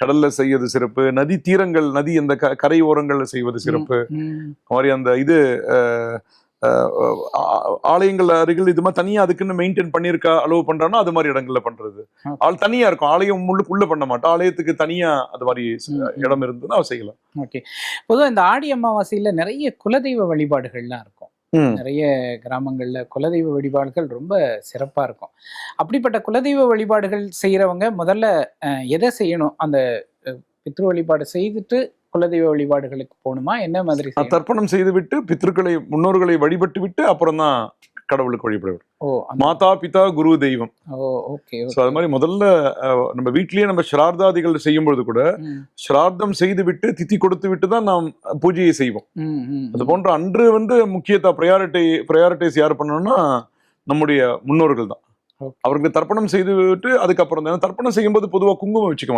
கடல்ல செய்யறது சிறப்பு நதி தீரங்கள் நதி அந்த கரை ஓரங்கள்ல செய்வது சிறப்பு. மாதிரி அந்த இது ஆலயங்கள் அருகில் இது மாதிரி தனியா அதுக்குன்னு மெயின்டைன் பண்ணியிருக்கா அலோவ் பண்றான்னா அது மாதிரி இடங்கள்ல பண்றது. ஆள் தனியா இருக்கும் ஆலயம் முள்ளுக்கு உள்ள பண்ண மாட்டோம். ஆலயத்துக்கு தனியா அது மாதிரி. இடம் இருந்ததுன்னா செய்யலாம். ஓகே. பொதுவா இந்த ஆடி அமாவாசையில நிறைய குலதெய்வ வழிபாடுகள்லாம் இருக்கும். நிறைய கிராமங்கள்ல குலதெய்வ வழிபாடுகள் ரொம்ப சிறப்பா இருக்கும். அப்படிப்பட்ட குலதெய்வ வழிபாடுகள் செய்யறவங்க முதல்ல எதை செய்யணும்? அந்த பித்ரு வழிபாடு செய்துட்டு குலதெய்வ வழிபாடுகளுக்கு போகணுமா? என்ன மாதிரி? தர்ப்பணம் செய்து விட்டு பித்ருக்களை முன்னோர்களை வழிபட்டு விட்டு அப்புறம் தான் கடவுளுக்கு வழிபட வேண்டும். ஓ அந்த- மாதா பிதா குரு தெய்வம். ஸோ அது மாதிரி முதல்ல நம்ம வீட்லயே நம்ம ஸ்ரார்த்தாதிகள் செய்யும் பொழுது கூட ஸ்ரார்த்தம் செய்து விட்டு திதி கொடுத்து விட்டு தான் நாம் பூஜையை செய்வோம். அது போன்ற அன்று வந்து முக்கியத்தா ப்ரையாரிட்டி ப்ரையாரிட்டிஸ் யார் பண்ணணும்னா நம்முடைய முன்னோர்கள் தான். அவர்களுக்கு தர்ப்பணம் செய்து விட்டு அதுக்கப்புறம் தான். தர்ப்பணம் செய்யும்போது பொதுவாக குங்குமம் வச்சுக்க